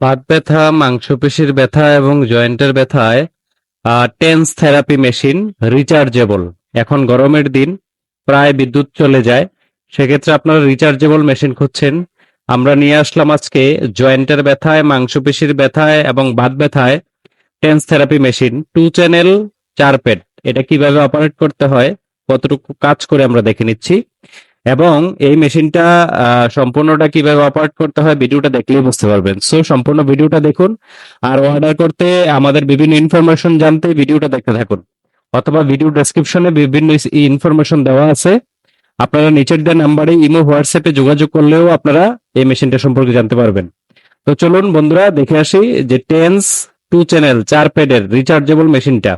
বাত ব্যথা, মাংসপেশির ব্যথা এবং জয়েন্টের ব্যথায় টেন্স থেরাপি মেশিন রিচার্জেবল। এখন গরমের দিন, প্রায় বিদ্যুৎ চলে যায়। সেক্ষেত্রে আপনারা রিচার্জেবল মেশিন খুঁজছেন। আমরা নিয়ে আসলাম আজকে জয়েন্টের ব্যথায়, মাংসপেশির ব্যথায় এবং বাত ব্যথায় TENS therapy machine. Two channel, চার পেড এটা কীভাবে অপারেট করতে হয়, কতটুকু কাজ করে আমরা দেখে নিচ্ছি। এবং এই মেশিনটা সম্পূর্ণটা কীভাবে অপারেট করতে হয় ভিডিওটা দেখলেই বুঝতে পারবেন। সো সম্পূর্ণ ভিডিওটা দেখুন আর অর্ডার করতে আমাদের বিভিন্ন ইনফরমেশন জানতে ভিডিওটা দেখতে থাকুন। অথবা ভিডিও ডেসক্রিপশনে বিভিন্ন ইনফরমেশন দেওয়া আছে। আপনারা নিচের দেওয়া নাম্বারে ইমো হোয়াটসঅ্যাপে যোগাযোগ করলেও আপনারা এই মেশিনটা সম্পর্কে জানতে পারবেন। তো চলুন বন্ধুরা, দেখে আসি যে টেন্স টু চ্যানেল চার প্যাডের রিচার্জেবল মেশিনটা।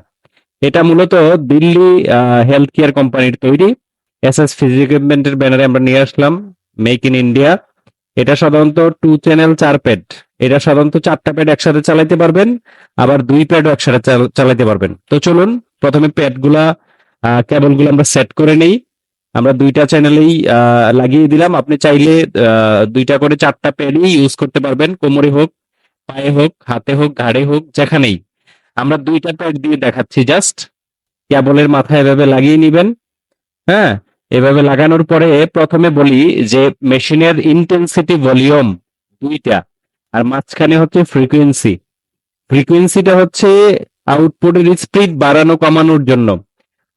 এটা মূলত দিল্লি হেলথ কেয়ার কোম্পানির তৈরি। এস এস ব্যানারে আমরা নিয়ে আসলাম মেক ইন ইন্ডিয়া এটা সাধারণত টু চ্যানেল চার প্যাড এটা সাধারণত চারটা প্যাড একসাথে চালাইতে পারবেন, আবার দুই প্যাডও একসাথে চাল- চালাইতে পারবেন। তো চলুন, প্রথমে প্যাডগুলা কেবলগুলো আমরা সেট করে নেই। আমরা দুইটা চ্যানেলেই লাগিয়ে দিলাম। আপনি চাইলে দুইটা করে চারটা প্যাডই ইউজ করতে পারবেন, কোমরে হোক, পায়ে হোক, হাতে হোক, ঘাড়ে হোক, যেখানেই। আমরা দুইটা প্যাড দিয়ে দেখাচ্ছি জাস্ট কেবলের মাথায় এভাবে লাগিয়ে নিবেন হ্যাঁ? এভাবে লাগানোর পরে প্রথমে বলি যে মেশিনের ইন্টেন্সিটি ভলিউম দুইটা, আর মাঝখানে হচ্ছে ফ্রিকোয়েন্সি ফ্রিকোয়েন্সিটা হচ্ছে আউটপুটের স্পিড বাড়ানো, কমানোর জন্য।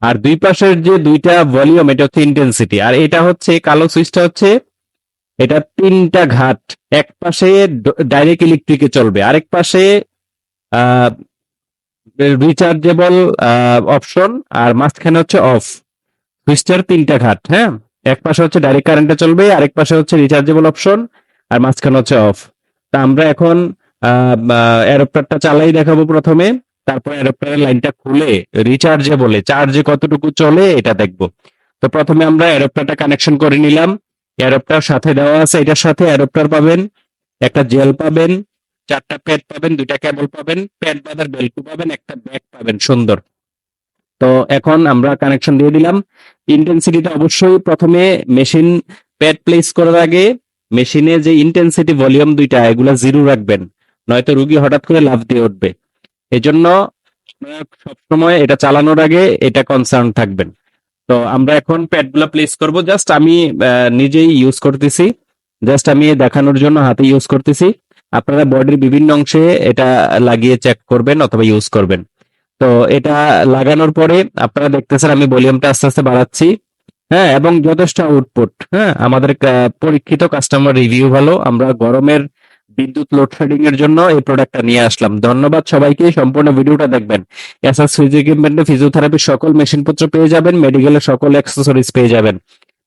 আর দুই পাশের যে দুইটা ভলিউম এটা হচ্ছে ইন্টেন্সিটি আর এটা হচ্ছে, কালো সুইচটা হচ্ছে, এটা তিনটা ঘাট। এক পাশে ডাইরেক্ট ইলেকট্রিকে চলবে, আরেক পাশে রিচার্জেবল অপশন আর মাঝখানে হচ্ছে অফ সুইচটার তিনটা ঘাট হ্যাঁ? এক পাশে হচ্ছে ডাইরেক্ট কারেন্টে চলবে, আরেক পাশে হচ্ছে রিচার্জেবল অপশন আর মাঝখানে হচ্ছে অফ তা আমরা এখন অ্যাডাপ্টারটা চালাই দেখাবো প্রথমে, তারপর অ্যাডাপ্টারের লাইনটা খুলে রিচার্জেবলে চার্জে কতটুকু চলে এটা দেখব। তো প্রথমে আমরা অ্যাডাপ্টারটা কানেকশন করে নিলাম অ্যাডাপ্টার সাথে দেওয়া আছে, এটার সাথে অ্যাডাপ্টার পাবেন, একটা জেল পাবেন, চারটা প্যাড পাবেন, দুইটা কেবল পাবেন প্যাড বাদার বেল্টু পাবেন, একটা ব্যাগ পাবেন, সুন্দর। তো এখন আমরা কানেকশন দিয়ে দিলাম। ইন্টেন্সিটিটা অবশ্যই প্রথমে মেশিন প্যাড প্লেস করার আগে মেশিনে যে ইন্টেন্সিটি ভলিউম দুইটা, এগুলা জিরো রাখবেন। নয়তো রুগী হঠাৎ করে লাভ দিয়ে উঠবে। এজন্য সবসময় এটা চালানোর আগে এটা কনসার্ন থাকবেন। তো আমরা এখন প্যাডগুলো প্লেস করব। জাস্ট আমি নিজেই ইউজ করতেছি। জাস্ট আমি দেখানোর জন্য হাতে ইউজ করতেছি। আপনারা বডির বিভিন্ন অংশে এটা লাগিয়ে চেক করবেন অথবা ইউজ করবেন। তো এটা লাগানোর পরে আপনারা দেখতেছেন আমি ভলিউমটা আস্তে আস্তে বাড়াচ্ছি। হ্যাঁ এবং যথেষ্ট আউটপুট হ্যাঁ আমাদের পরীক্ষিত কাস্টমার রিভিউ ভালো। আমরা গরমের বিদ্যুৎ লোডশেডিং এর জন্য এই প্রোডাক্টটা নিয়ে আসলাম। ধন্যবাদ সবাইকে, সম্পূর্ণ ভিডিওটা দেখবেন। এসএস ফিজিওথেরাপি ফিজিওথেরাপির সকল মেশিনপত্র পেয়ে যাবেন মেডিকেলের সকল অ্যাক্সেসরিজ পেয়ে যাবেন।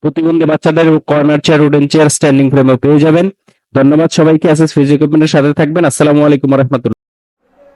প্রতিবন্ধী বাচ্চাদের corner chair wooden chair standing ফ্রেমও পেয়ে যাবেন। ধন্যবাদ সবাইকে এসএস ফিজিওথেরাপির সাথে থাকবেন। আসসালামু আলাইকুম রহমতুল্লাহ।